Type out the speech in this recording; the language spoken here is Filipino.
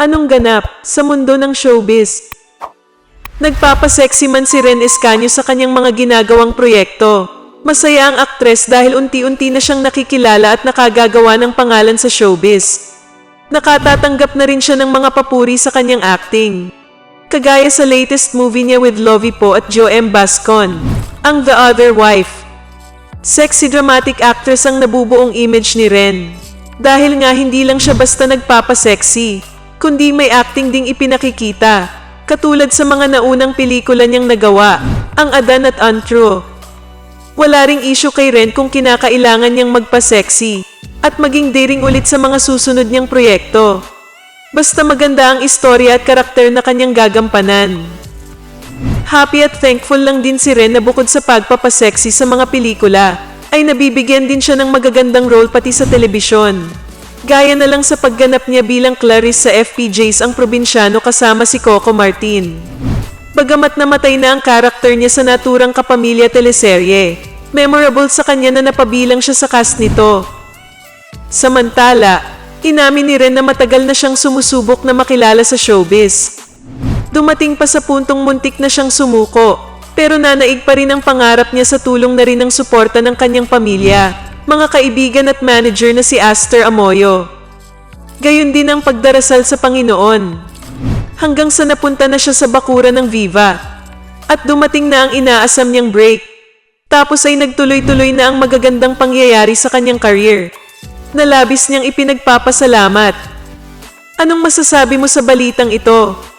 Anong ganap sa mundo ng showbiz? Nagpapasexy man si Ren Escanio sa kanyang mga ginagawang proyekto. Masaya ang aktres dahil unti-unti na siyang nakikilala at nakagagawa ng pangalan sa showbiz. Nakatatanggap na rin siya ng mga papuri sa kanyang acting. Kagaya sa latest movie niya with Lovie Po at Joe M. Bascon, ang The Other Wife. Sexy dramatic actress ang nabubuong image ni Ren. Dahil nga hindi lang siya basta nagpapasexy, kundi may acting ding ipinakikita. Katulad sa mga naunang pelikula niyang nagawa, ang Adan at Untrue. Wala ring issue kay Ren kung kinakailangan niyang magpa-sexy at maging daring ulit sa mga susunod niyang proyekto. Basta maganda ang istorya at karakter na kanyang gagampanan. Happy at thankful lang din si Ren na bukod sa pagpapasexy sa mga pelikula, ay nabibigyan din siya ng magagandang role pati sa telebisyon. Gaya na lang sa pagganap niya bilang Clarice sa FPJs ang probinsyano kasama si Coco Martin. Bagamat namatay na ang karakter niya sa naturang kapamilya teleserye, memorable sa kanya na napabilang siya sa cast nito. Samantala, inamin ni Ren na matagal na siyang sumusubok na makilala sa showbiz. Dumating pa sa puntong muntik na siyang sumuko, pero nanaig pa rin ang pangarap niya sa tulong na rin ng suporta ng kanyang pamilya, mga kaibigan at manager na si Aster Amoyo. Gayon din ang pagdarasal sa Panginoon. Hanggang sa napunta na siya sa bakuran ng Viva. At dumating na ang inaasam niyang break. Tapos ay nagtuloy-tuloy na ang magagandang pangyayari sa kanyang career. Nalabis niyang ipinagpapasalamat. Anong masasabi mo sa balitang ito?